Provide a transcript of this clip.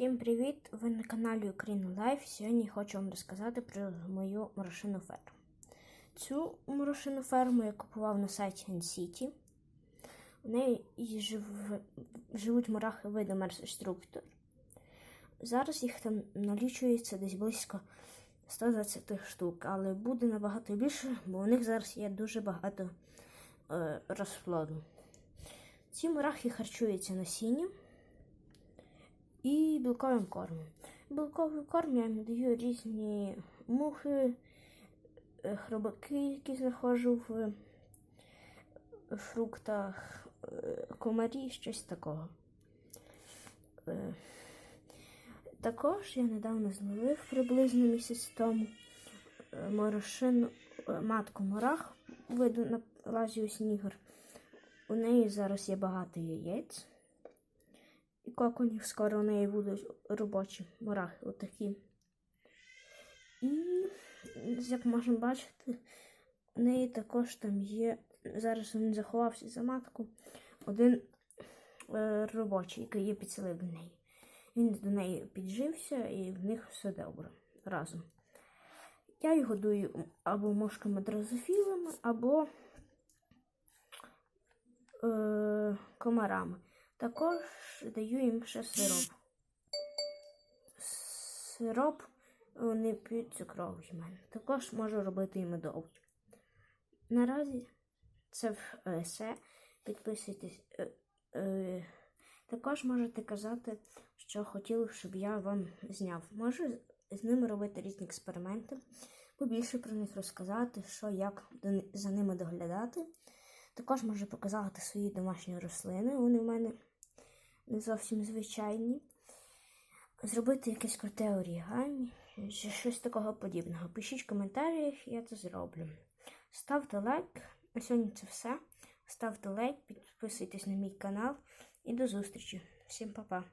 Всім привіт! Ви на каналі Ukraine Life. Сьогодні хочу вам розказати про мою морошину ферму. Цю морошину ферму я купував на сайті N-City. У неї жив... живуть мурахи виду Мерсеструктор. Зараз їх там налічується десь близько 120 штук, але буде набагато більше, бо у них зараз є дуже багато е, розплоду. Ці мурахи харчуються насінням і білковим кормом. Білковий корм я їм даю різні мухи, е, хробаки, які знаходжу в фруктах, е, комарі, щось такого. Е, Також я недавно зловив приблизно місяць тому е, морошину, е, матку мурах виду на Лазіус нігр. У неї зараз є багато яєць. І коконів скоро у неї будуть робочі мурахи отакі. І, як можемо бачити, у неї також там є. Зараз він заховався за матку. Один е, робочий, який є підселив до неї. Він до неї піджився і в них все добре разом. Я їх годую або мошками дрозофілами, або е, комарами. Також даю їм ще сироп. Сироп вони п'ють цукровий в мене. Також можу робити і медовий. Наразі це все. Підписуйтесь. Е, е, також можете казати, що хотіли, щоб я вам зняв. Можу з ними робити різні експерименти, побільше про них розказати, що, як за ними доглядати. Також можу показати свої домашні рослини. Вони в мене не зовсім звичайні. Зробити якесь круте орігамі, чи щось такого подібного. Пишіть в коментарях, я це зроблю. Ставте лайк. На сьогодні це все. Ставте лайк, підписуйтесь на мій канал і до зустрічі. Всім па-па.